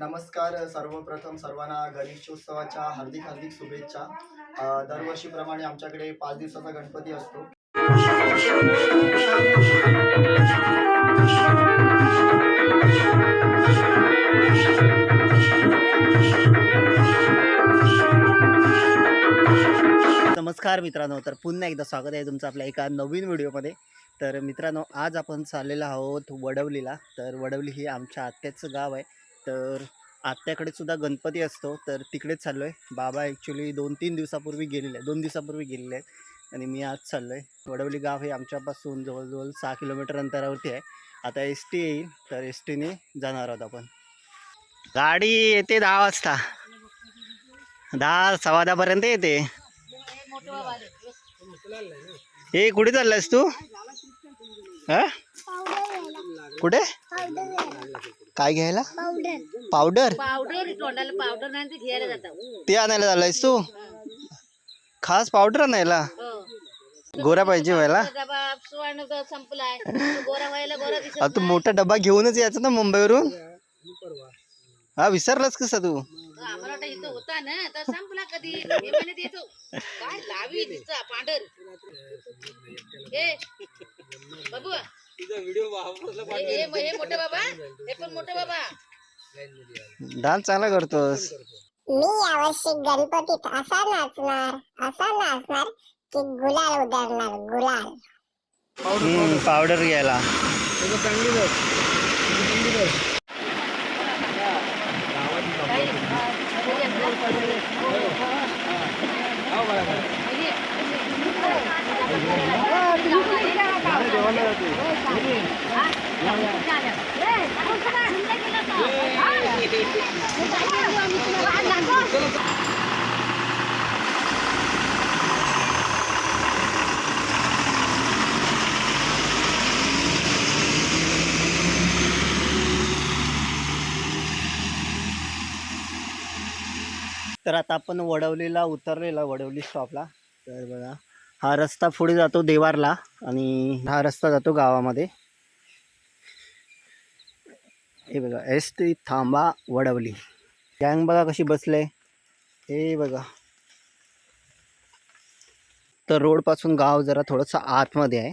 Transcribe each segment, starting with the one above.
नमस्कार सर्वप्रथम सर्वांना गणेशोत्सवाच्या हार्दिक हार्दिक शुभेच्छा. दरवर्षीप्रमाणे आमच्याकडे पाच दिवसाचा गणपती असतो. नमस्कार मित्रांनो तर पुन्हा एकदा स्वागत आहे तुमचं आपल्या एका नवीन व्हिडिओमध्ये. तर मित्रांनो आज आपण चाललेलो आहोत वडवलीला. तर वडवली ही आमच्या आत्याचं गाव आहे. तर आत्याकडे सुद्धा गणपती असतो. तर तिकडेच चाललो आहे बाबा ॲक्च्युली दोन तीन दिवसापूर्वी गेलेले. आहेत दोन दिवसापूर्वी गेलेले आहेत. आणि मी आज चाललो आहे वडवली गाव हे आमच्यापासून जवळजवळ सहा किलोमीटर अंतरावरती आहे. आता एस टी येईल. तर एस टीने जाणार आहोत आपण. गाडी येते दहा वाजता. दहा सव्वा दहापर्यंत येते. ए कुठे चाललायस तू? हा कुठे? काय घ्यायला? पावडर. पावडर? तोंडाला पावडर नाही ते घ्यायला जातात ते आणायला चाललायस तू? खास पावडर आणायला? गोरा पाहिजे व्हायला? डबा सुवर्ण जो संपलाय. गोरा व्हायला गोरा दिसत आता तू मोठा डबा घेऊनच यायचा ना मुंबईवरून? हा विसरलास कसा तू? आम्हाला वाटतं इथं होता ना तर संपला कधी? काय लावी तिचा पांढर? ए बाबू हे हे- हे मोठे बाबा. हे पण मोठे बाबा. डान्स चांगला करतोस. मी यावर्षी गणपतीत असा नाचणार असा नाचणार की गुलाल उधळणार गुलाल. हम्म, पावडर घ्यायला. तर आता आपण वडवलीला उतरलेला वडवली स्टॉपला तर बघा हा रस्ता पुढे जातो देवारला आणि हा रस्ता जातो गावामध्ये. हे बघा एस टी थांबा वडवली. गँग बघा कशी बसले. हे बघा. तर रोडपासून गाव जरा थोडंसं आतमध्ये आहे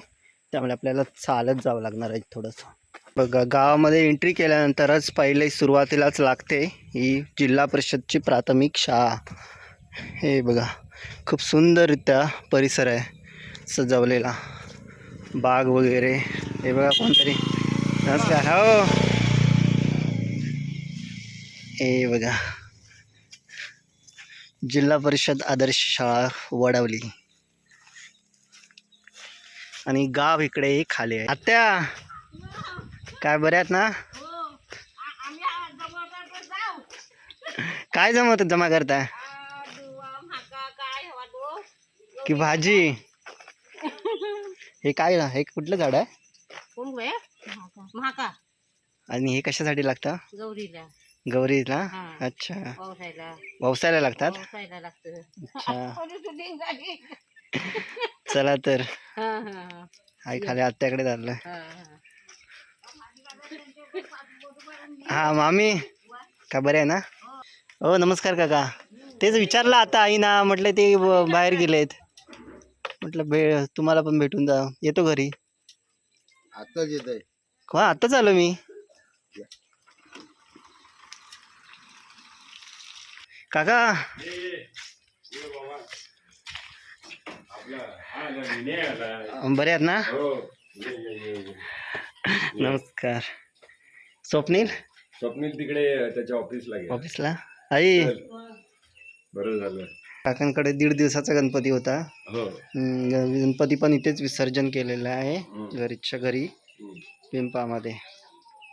त्यामुळे आपल्याला चालत जावं लागणार आहे थोडंसं. बघा गावामध्ये एंट्री केल्यानंतरच पहिले सुरुवातीलाच लागते ही जिल्हा परिषदची प्राथमिक शाळा. हे बघा खूप सुंदररित्या परिसर आहे सजवलेला. बाग वगैरे हे बघा कोणतरी. नमस्कार हो. हे बघा जिल्हा परिषद आदर्श शाळा वडवली. आणि गाव इकडे खाली आहे. आत्या! काय बरे आहेत ना? काय जमत जमा करताय? की भाजी? हे काय ना? हे कुठलं झाड आहे? आणि हे कशासाठी लागतं? गौरीला. गौरीला. अच्छा. पावसायला. व्यवसायाला लागतात? चला तर. आई खाली आत्याकडे चाललंय हा हा हा मामी. का बरे आहे ना? हो नमस्कार काका. तेच विचारलं आता आई ना म्हटलं ते बाहेर गेलेत. म्हटलं भे तुम्हाला पण भेटून जा. येतो घरी. आताच येत आहे. हा आत्ताच आलो मी. काका. बरे आहेत ना? नमस्कार. स्वप्नील? स्वप्नील तिकडे त्याच्या ऑफिसला गेला. ऑफिसला? आई. बरं झालं. काकांकडे दीड दिवसाचा गणपती होता. हो. हम्म, ग- गणपती पण इथेच विसर्जन केलेलं आहे. घरीच्या घरी हम्म. पिंपामध्ये.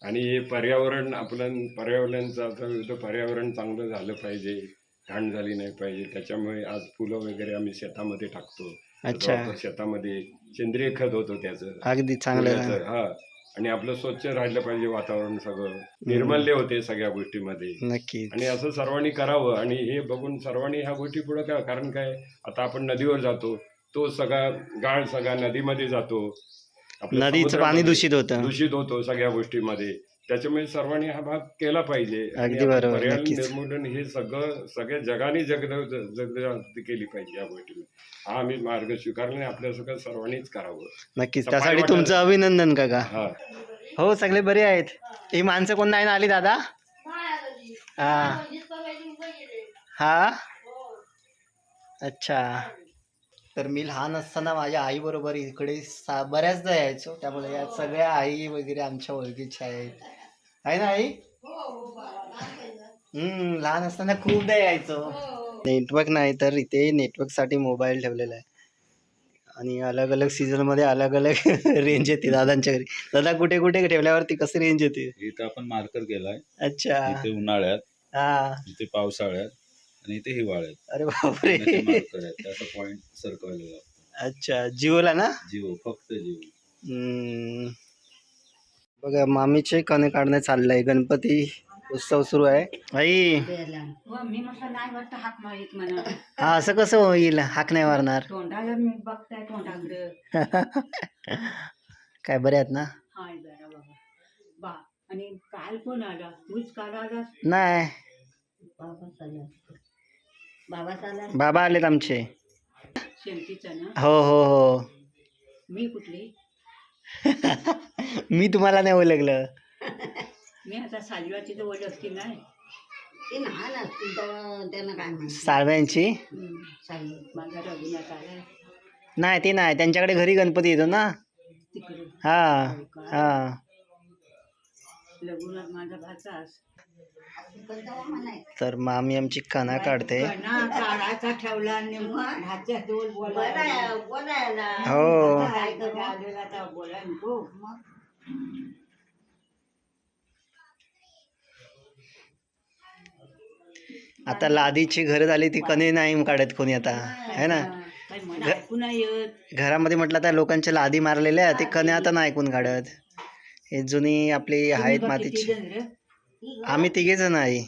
आणि हे पर्यावरण आपलं पर्यावरणाचं आता पर्यावरण चांगलं झालं पाहिजे घाण झाली नाही पाहिजे त्याच्यामुळे आज फुलं वगैरे आम्ही शेतामध्ये टाकतो. अच्छा. वापर शेतामध्ये सेंद्रिय खत होतं त्याचं. अगदी चांगलं. फुलाचं. हा. आणि आपलं स्वच्छ राहिलं पाहिजे वातावरण सगळं. निर्मल्य होते सगळ्या गोष्टीमध्ये. नक्की आणि असं सर्वांनी करावं. आणि हे बघून सर्वांनी ह्या गोष्टी पुढं काय कारण काय? आता आपण नदीवर जातो. तो सगळा गाळ सगळा नदीमध्ये जातो. आपल्या नदीचं पाणी समुद्रामध्ये दूषित होतं. दूषित होतो सगळ्या गोष्टीमध्ये. त्याच्यामुळे सर्वांनी हा भाग केला पाहिजे. अगदी बरोबर, पर्यावरण नक्कीच. निर्मूलन हे सगळं सगळ्या जगाने जगद जगजागृती केली पाहिजे या गोष्टीने हा आम्ही मार्ग स्वीकारला आणि आपल्या सगळं सर्वांनीच करावं. नक्कीच. त्यासाठी तुमचं अभिनंदन काका. हा. हो सगळे बरे आहेत. ही माणसं कोण नाही ना आली दादा? हा. हा? अच्छा. तर मी लहान असताना माझ्या आईबरोबर इकडे सा बऱ्याचदा यायचो. त्यामुळे या सगळ्या आई वगैरे आमच्या ओळखीच्या आहेत. आहे ना आई? हम्म लहान असताना खूपदा यायचो. नेटवर्क नाही तर इथे नेटवर्कसाठी मोबाईल ठेवलेला आहे. आणि अलग अलग सीझनमध्ये अलग अलग रेंज येते दादांच्या घरी. दादा कुठे कुठे ठेवल्यावरती कसं रेंज येते? इथं आपण मार्कर केलाय अच्छा. इथे उन्हाळ्यात. हा. इथे पावसाळ्यात. आणि इथे हिवाळ्यात अरे बापरे. त्याचा पॉइंट सरकवलेला अच्छा जिओला ना? जिओ फक्त जिओ. हम्म. बघा मामीचे कणे काढणे चाललंय. गणपती उत्सव सुरू आहे. आई. मी म्हटलं नाही वाटतं हाक मारित म्हणा हा असं कसं होईल हाक नाही मारणार. तोंडाला मी बघताय तोंडाकडं. काय बरे आहेत ना? हाय जरा बाबा. बा आणि काल कोण आला? तूच काल आलास? नाही. बाबा बाबा आलेत आमचे. हो हो हो. मी कुठली? मी तुम्हाला नाही ओळखलं. मी आता साजवाची तर ओळखती नाही ते लहान असतील तेव्हा त्यांना काय माहिती साळव्यांची साजवत माझा रघुनाथ आला नाही ते नाही. त्यांच्याकडे घरी गणपती येतो ना? तिकडे. हा हा. रघुनाथ माझा भाचास तर मामी आमची कणा काढते. काढायचा ठेवला हो. आता लादीची घरं झाली ती कणे नाही काढत कोणी आता. है ना? घरामध्ये म्हटलं तर लोकांच्या लादी मारलेल्या आहे, ते कणे आता नाही ऐकून काढत. हे जुनी आपली आहेत मातीची? आम्ही तिघे जण आहे.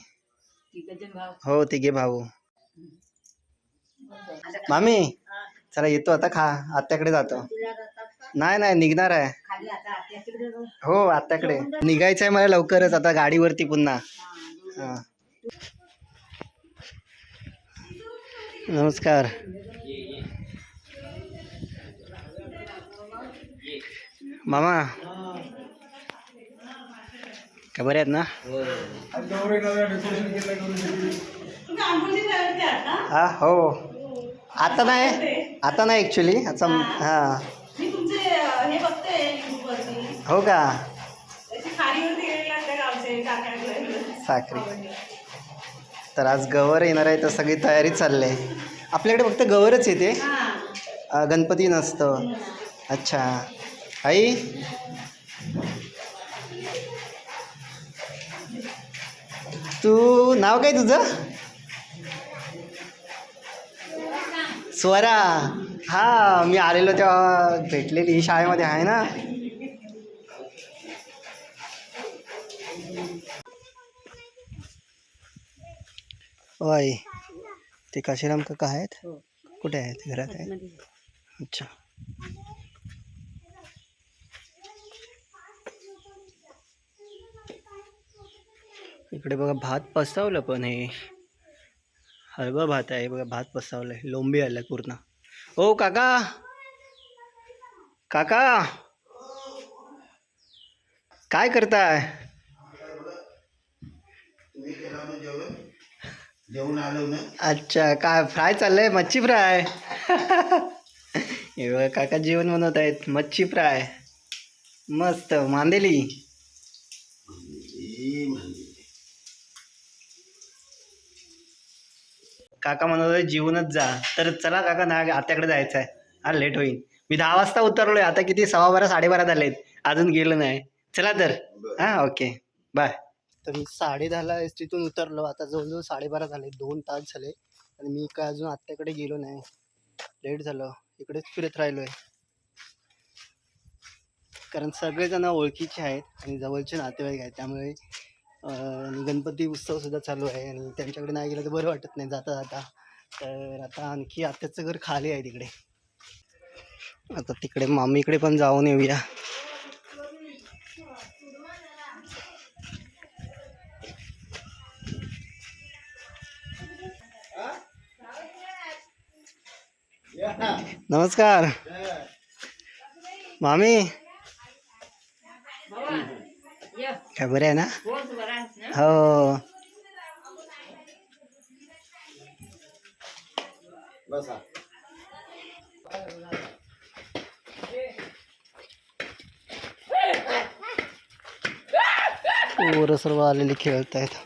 हो तिघे भाऊ. मामी चला येतो आता खा. आत्याकडे जातो. नाही नाही निघणार आहे. हो आत्याकडे. निघायचं आहे मला लवकरच आता गाडीवरती पुन्हा. नमस्कार. मामा काय बरे आहेत ना? हा हो. आता नाही. आता नाही ॲक्च्युली आता हा. हे. हो का? साखरी. तर आज गवर येणार आहे तर सगळी तयारी चालली आहे. आपल्याकडे फक्त गवरच येते गणपती नसतं. अच्छा. आई? तू नाव काय तुझं? स्वरा. हा मी आलेलो तेव्हा भेटलेली शाळेमध्ये आहे ना. होय ते काशीराम काका आहेत? कुठे आहेत? घरात आहेत? अच्छा. इकडे बघा भात पसावलं पण हे. हलवा भात आहे बघा भात पसरवलंय. लोंबी आलं पूर्ण. ओ काका! काका! काय करताय? अच्छा काय फ्राय चाललंय? मच्छी फ्राय? हे बघा काका जेवण बनवत आहेत मच्छी फ्राय. मस्त मांदेली. काका म्हणत होते जेवूनच जा. तर चला काका ना आत्याकडे जायचं आहे. हा लेट होईल. मी दहा वाजता उतरलोय. आता किती? सव्वा बारा साडेबारा झालेत. अजून गेलो नाही. चला तर. हां ओके. बाय. तर मी साडे दहाला एस टीतून उतरलो. आता जवळजवळ साडेबारा झाले. दोन तास झाले. आणि मी काय अजून आत्याकडे गेलो नाही. लेट झालं. इकडेच फिरत राहिलो आहे कारण सगळेजण ओळखीचे आहेत आणि जवळचे नातेवाईक आहेत. त्यामुळे आणि गणपती उत्सव सुद्धा चालू आहे आणि त्यांच्याकडे नाही गेलं तर बरं वाटत नाही जाता जाता. तर आता आणखी आत्याचं घर खाली आहे तिकडे. आता तिकडे मामीकडे पण जाऊन येऊया. नमस्कार. मामी. काय बरे आहे ना? हो. बसा. पोरं सर्व आलेले खेळत आहेत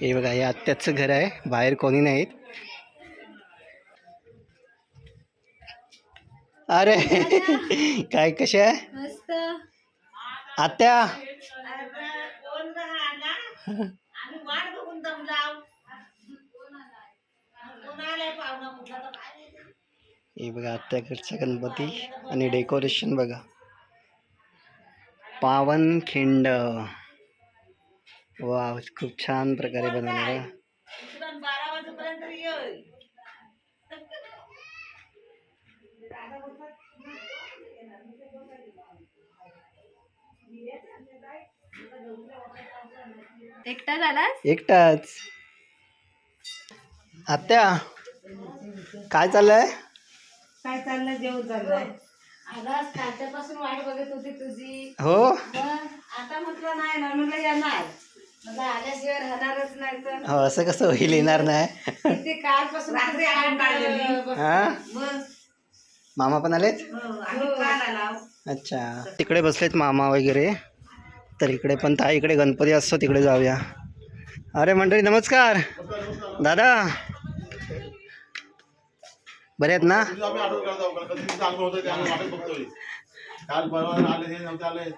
हे बघा हे आत्याचं घर आहे. बाहेर कोणी नाहीत. अरे काय कसे आहे? मस्त. आत्या. हे बघा आत्याकडचा गणपती आणि डेकोरेशन बघा. पावनखिंड. वा खूप छान प्रकारे बनवलं बघा तुला बारा वाजेपर्यंत ये एकटा झालास? एकटाच. आत्या काय चाललंय? काय चाललंय? जेवण चाललंय आलास कालच्यापासून वाट बघत होती तुझी. हो? मग आता म्हटलं नाही ना म्हटलं येणार. म्हटलं आल्याशिवाय राहणारच नाही तर. हो असं कसं होईल येणार नाही? किती कालपासून रात्री आठ काढलेली हा? मग मामा पण आलेत? हो, आम्ही काल आला. अच्छा. तिकडे बसलेत मामा वगैरे. तर इकडे पण ता इकडे गणपती असतो तिकडे जाऊया. अरे मंडळी नमस्कार. दादा. बरे आहेत ना? काल परवा आले हे नव्हते आले.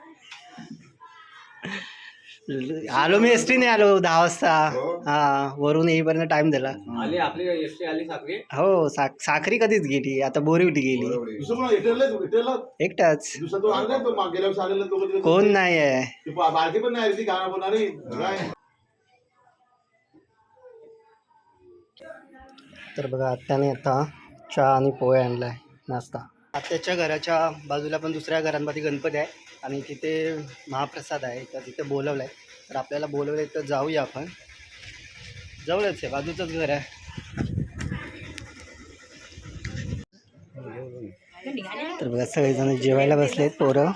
आलो मी एस टीने आलो दहा वाजता. हा? वरून येईपर्यंत टाइम दिला आली आपली एस टी आली साखरी? हो साख साखरी कधीच गेली आता बोरिवटी गेली. दुसरं कोण इटरला इटरला एकटाच. दुसरा तो आणला तो मागे गेल्या वर्षी आलेला तो कधी- कोण नाही आहे ती बा- बारकी पण नाही रे ती गाणं बोलणारी. काय तर बघा आत्याने आता चहा आणि पोहे आणलाय नाश्ता. आत्याच्या घराच्या बाजूला पण दुसऱ्या घरांमध्ये गणपती आहे. आणि तिथे महाप्रसाद आहे तर तिथे बोलवलं आहे तर आपल्याला बोलवलं आहे तर जाऊया आपण. जवळच आहे बाजूचंच घर आहे. तर बघा सगळेजण जेवायला बसलेत पोरं.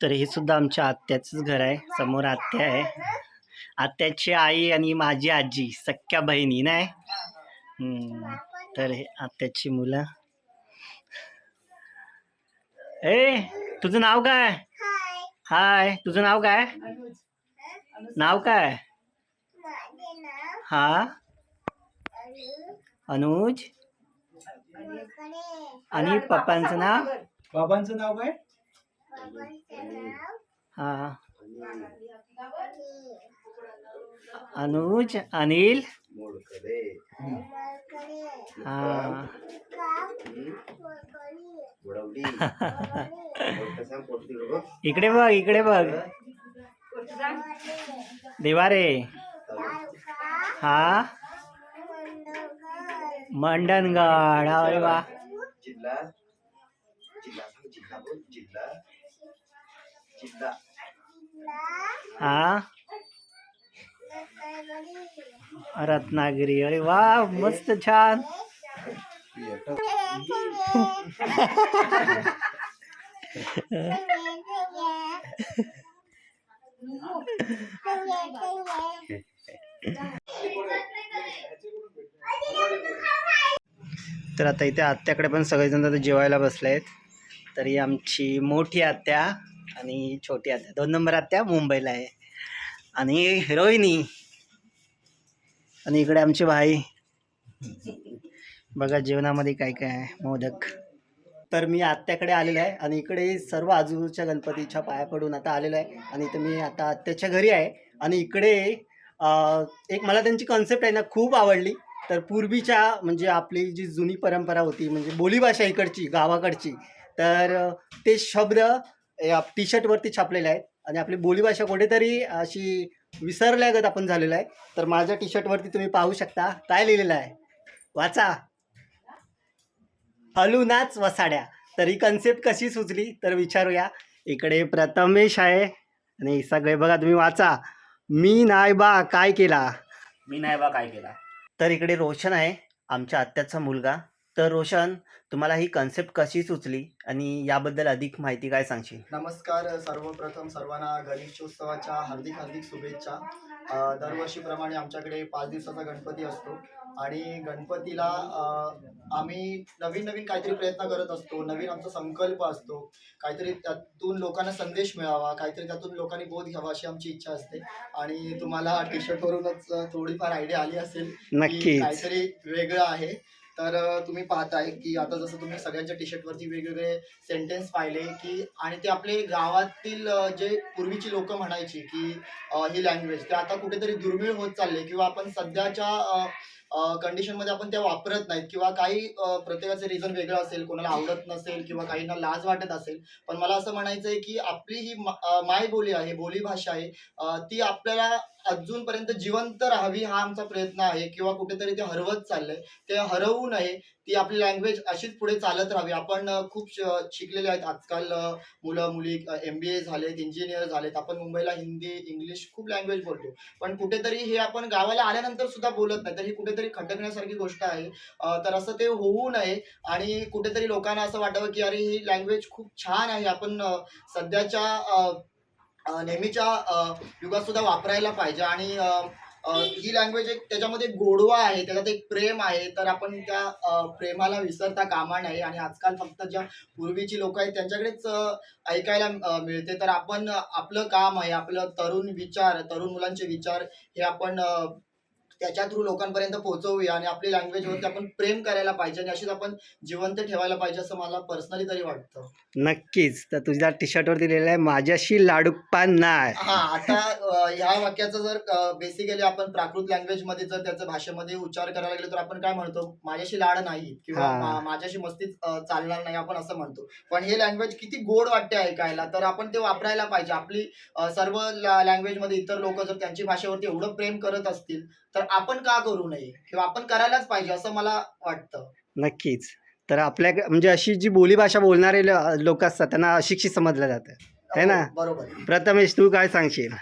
तर हे सुद्धा आमच्या आत्याचंच घर आहे. समोर आत्या आहे. आत्याची आई आणि माझी आजी सख्या बहिणी नाही तर हे आत्याची मुलं. ए तुझं नाव काय? हाय. हाय तुझं नाव काय? नाव काय? हा? अनु अनुज आणि पप्पांचं नाव? बाबांचं नाव काय? हा. अनुज अनिल? हा. इकडे बघ इकडे बघ. देवारे. हा. मंडणगड. अरे वा. जिल्हा. जिल्हा जिल्हा. हा? रत्नागिरी. अरे वा मस्त छान. तर आता इथे आत्याकडे पण सगळेजण आता जेवायला बसले आहेत तरी आमची मोठी आत्या आणि छोटी आत्या दोन नंबर आत्या मुंबईला आहे. आणि हिरोईनी. आणि इकडे आमचे भाई. बघा जेवणामध्ये काय काय आहे. मोदक. तर मी आत्याकडे आलेलो आहे आणि इकडे सर्व आजूबाजूच्या गणपतीच्या पाया पडून आता आलेलो आहे. आणि तर मी आता आत्याच्या घरी आहे. आणि इकडे एक मला त्यांची कॉन्सेप्ट आहे ना खूप आवडली. तर पूर्वीच्या म्हणजे आपली जी जुनी परंपरा होती म्हणजे बोलीभाषा इकडची गावाकडची तर ते शब्द टी शर्टवरती छापलेले आहेत. आणि आपली बोलीभाषा कुठेतरी अशी विसरल्यागत आपण झालेलं आहे. तर माझ्या टी शर्टवरती तुम्ही पाहू शकता. काय लिहिलेलं आहे? वाचा. हलू नाच वसाड्या. तर ही कन्सेप्ट कशी सुचली? तर विचारूया. इकडे प्रथमेश आहे. आणि सगळे बघा तुम्ही वाचा. मी नाय बा काय केला? मी नाही बा काय केला? तर इकडे रोशन आहे आमच्या आत्याचा मुलगा. तर रोशन तुम्हाला ही कन्सेप्ट कशी सुचली आणि याबद्दल अधिक माहिती काय सांगशील? नमस्कार सर्वप्रथम सर्वांना गणेशोत्सवाच्या हार्दिक हार्दिक शुभेच्छा. दरवर्षीप्रमाणे आमच्याकडे पाच दिवसाचा गणपती असतो आणि गणपतीला आम्ही नवीन नवीन काहीतरी प्रयत्न करत असतो नवीन आमचा संकल्प असतो. काहीतरी त्यातून लोकांना संदेश मिळावा काहीतरी त्यातून लोकांनी बोध घ्यावा अशी आमची इच्छा असते. आणि तुम्हाला टी शर्टवरूनच थोडीफार आयडिया आली असेल की नक्कीच. काहीतरी वेगळं आहे. तर तुम्ही पाहताय की आता जसं तुम्ही सगळ्यांच्या टी शर्टवरती वेगवेगळे सेंटेन्स पाहिले की आणि ते आपले गावातील जे पूर्वीची लोक म्हणायची की ही लँग्वेज ते आता कुठेतरी दुर्मिळ होत चालले किंवा आपण सध्याच्या कंडिशनमध्ये आपण त्या वापरत नाहीत किंवा काही प्रत्येकाचं रिझन वेगळं असेल कोणाला आवडत नसेल किंवा काहींना लाज वाटत असेल. पण मला असं म्हणायचं आहे की आपली ही मा- मायबोली आहे बोली भाषा आहे ती आपल्याला अजूनपर्यंत जिवंत राहावी हा आमचा प्रयत्न आहे किंवा कुठेतरी ते हरवत चाललंय. ते हरवू नये ती आपली लँग्वेज अशीच पुढे चालत राहावी. आपण खूप श- शिकलेले आहेत. आजकाल मुलं मुली एम बी ए झालेत इंजिनियर झालेत. आपण मुंबईला हिंदी इंग्लिश खूप लँग्वेज बोलतो. पण कुठेतरी हे आपण गावाला आल्यानंतर सुद्धा बोलत नाही. तर कुठे कुठेतरी खटकण्यासारखी गोष्ट आहे. तर असं ते होऊ नये. आणि कुठेतरी लोकांना असं वाटावं की अरे ही लँग्वेज खूप छान आहे. आपण सध्याच्या नेहमीच्या युगात सुद्धा वापरायला पाहिजे. आणि ही लँग्वेज एक त्याच्यामध्ये गोडवा आहे. त्याच्यात एक प्रेम आहे. तर आपण त्या प्रेमाला विसरता कामा नये. आणि आजकाल फक्त ज्या पूर्वीची लोक आहेत त्यांच्याकडेच ऐकायला मिळते. तर आपण आपलं काम आहे आपलं तरुण विचार तरुण मुलांचे विचार हे आपण त्याच्या थ्रू लोकांपर्यंत पोहोचवूया आणि आपली लँग्वेजवरती आपण प्रेम करायला पाहिजे आणि अशीच आपण जिवंत ठेवायला पाहिजे असं मला पर्सनली तरी वाटतं. नक्कीच. तर तुझ्या टी शर्टवरती लिहिलेलं आहे माझ्याशी लाडूकपान नाही हा आता अ, ह्या वाक्याचं जर बेसिकली आपण प्राकृत लँग्वेजमध्ये जर त्याचं भाषेमध्ये उच्चार करायला गेलो तर आपण काय म्हणतो? माझ्याशी लाड नाही किंवा हा. मा- माझ्याशी मस्तीच अ, चालणार नाही आपण असं म्हणतो. पण हे लँग्वेज किती गोड वाटते ऐकायला तर आपण ते वापरायला पाहिजे. आपली अ, सर्व लँग्वेजमध्ये इतर लोक जर त्यांची भाषेवरती एवढं प्रेम करत असतील तर आपण का करू नये? किंवा आपण करायलाच पाहिजे असं मला वाटतं. नक्कीच. तर आपल्या म्हणजे अशी जी बोलीभाषा बोलणारे लोक असतात त्यांना अशिक्षित समजलं जातं. है ना? हो, बरोबर. प्रथमेश तू काय सांगशील?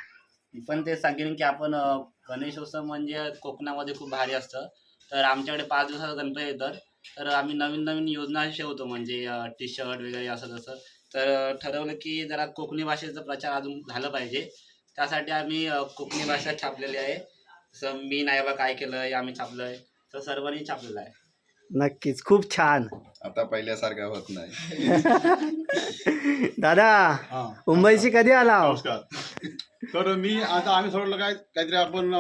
मी पण ते सांगेन की आपण अं, गणेशोत्सव म्हणजे कोकणामध्ये खूप भारी असतं. तर आमच्याकडे पाच दिवसाचा गणपती येतात तर आम्ही नवीन नवीन योजना ठेवतो म्हणजे टी शर्ट वगैरे असं तसं. तर अं, ठरवलं की जरा कोकणी भाषेचा प्रचार अजून झालं पाहिजे. त्यासाठी आम्ही अं, कोकणी भाषा छापलेली आहे. जसं मी नाही बा काय केलं हे आम्ही छापलं आहे तर सर्वांनी छापलेलं आहे नक्कीच खूप छान. आता पहिल्यासारखा होत नाही. दादा हा मुंबईशी कधी आला? नमस्कार. तर मी आता आम्ही ठरवलं काय काहीतरी आपण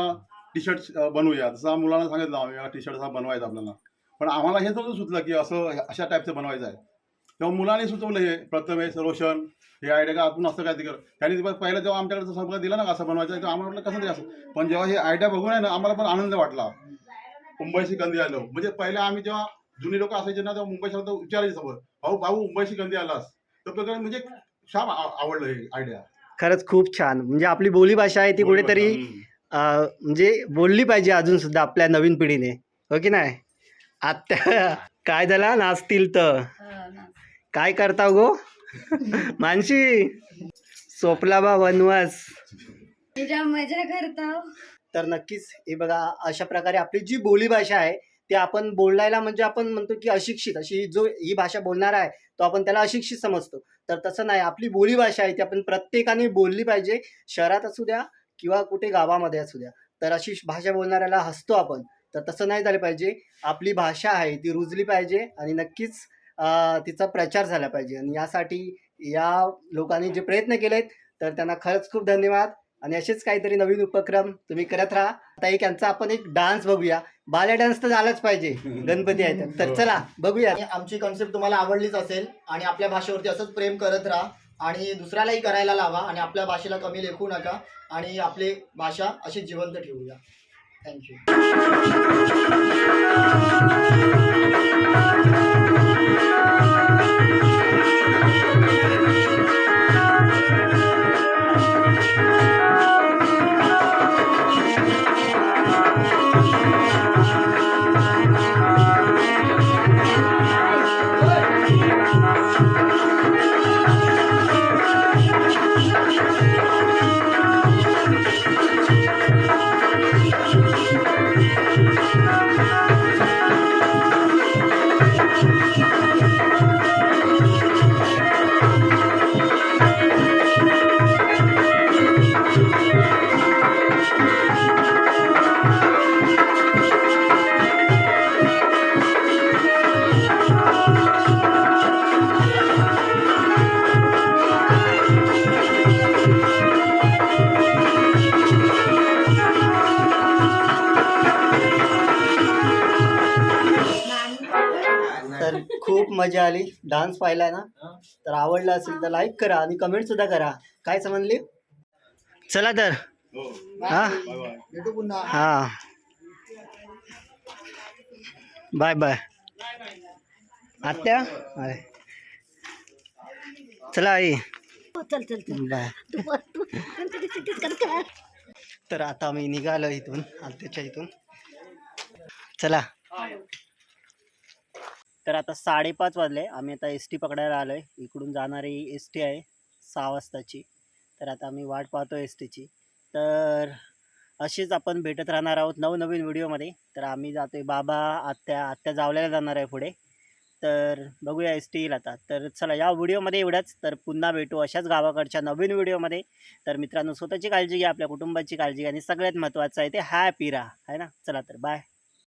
टी शर्ट बनवूया. तसं मुलांना सांगितलं आम्ही टी शर्ट हा बनवायचा आपल्याला. पण आम्हाला हे नव्हतं सुचलं की असं अशा टाईपचं बनवायचं आहे. तेव्हा मुलांनी सुचवलं हे प्रथमेश रोशन हे आयडिया का आपण असं काय ते कर. त्यांनी पहिलं जेव्हा आमच्याकडे संपर्क दिला ना असं बनवायचं तेव्हा आम्हाला वाटलं कसं तरी असं. पण जेव्हा हे आयडिया बघून आहे ना आम्हाला पण आनंद वाटला. मुंबईशी गंदी आलो. म्हणजे पहिले आम्ही जेव्हा जुनी लोक असायचे ना तेव्हा मुंबई शब्द विचारायचे समोर भाऊ भाऊ मुंबईशी गंदी आलास. तर प्रकारे म्हणजे छान आवडलं हे आयडिया. खरंच खूप छान. म्हणजे आपली बोलीभाषा आहे ती कुठेतरी अं, म्हणजे बोलली पाहिजे अजून सुद्धा आपल्या नवीन पिढीने. हो की नाही? आत्या काय झाला? नाचतील तर. काय करता गो? मानशी सोपला बा वनवास. मजा करता तर नक्कीच हे बघा अशा प्रकारे आपली जी बोलीभाषा आहे ती आपण बोलायला म्हणजे आपण म्हणतो की अशिक्षित. अशी जो ही भाषा बोलणार आहे तो आपण त्याला अशिक्षित समजतो. तर तसं नाही आपली बोलीभाषा आहे ती आपण प्रत्येकाने बोलली पाहिजे. शहरात असू द्या किंवा कुठे गावामध्ये असू द्या. तर अशी भाषा बोलणाऱ्याला हसतो आपण. तर तसं नाही झालं पाहिजे. आपली भाषा आहे ती रुजली पाहिजे आणि नक्कीच तिचा प्रचार झाला पाहिजे. आणि यासाठी या लोकांनी जे प्रयत्न केलेत तर त्यांना खरंच खूप धन्यवाद. आणि असेच काहीतरी नवीन उपक्रम तुम्ही करत राहा. आता एक यांचा आपण एक डान्स बघूया. बाल्या डान्स तर झालाच पाहिजे. गणपती आहे तर. तर चला बघूया. आमची कॉन्सेप्ट तुम्हाला आवडलीच असेल. आणि आपल्या भाषेवरती असंच प्रेम करत राहा. आणि दुसऱ्यालाही करायला लावा. आणि आपल्या भाषेला कमी लेखू नका. आणि आपली भाषा अशी जिवंत ठेवूया. थँक्यू よし! मजा आली. डान्स पाहिला ना? तर आवडला असेल तर लाईक करा आणि कमेंट सुद्धा करा. काय समजली? चला तर. हा. भेटू पुन्हा. हा. बाय बाय आत्या? चला आई. हो, चल चल बाय? तर आता आम्ही निघालो इथून आत्याच्या इथून. चला. तर आता साडेपाच वाजले. आम्ही आता एस टी पकडायला आलो आहे इकडून जाणारी एस टी आहे सहा वाजताची. तर आता आम्ही वाट पाहतो एस टीची तर अशीच आपण भेटत राहणार आहोत नवनवीन व्हिडिओमध्ये. तर आम्ही जातो आहे बाबा आत्या आत्या जावल्याला जाणार आहे पुढे. तर बघूया एस टी येईल आता. तर चला या व्हिडिओमध्ये एवढंच. तर पुन्हा भेटू अशाच गावाकडच्या नवीन व्हिडिओमध्ये. तर मित्रांनो स्वतःची काळजी घ्या आपल्या कुटुंबाची काळजी घ्या आणि सगळ्यात महत्त्वाचं आहे ते हॅपी राहा. आहे ना? चला तर बाय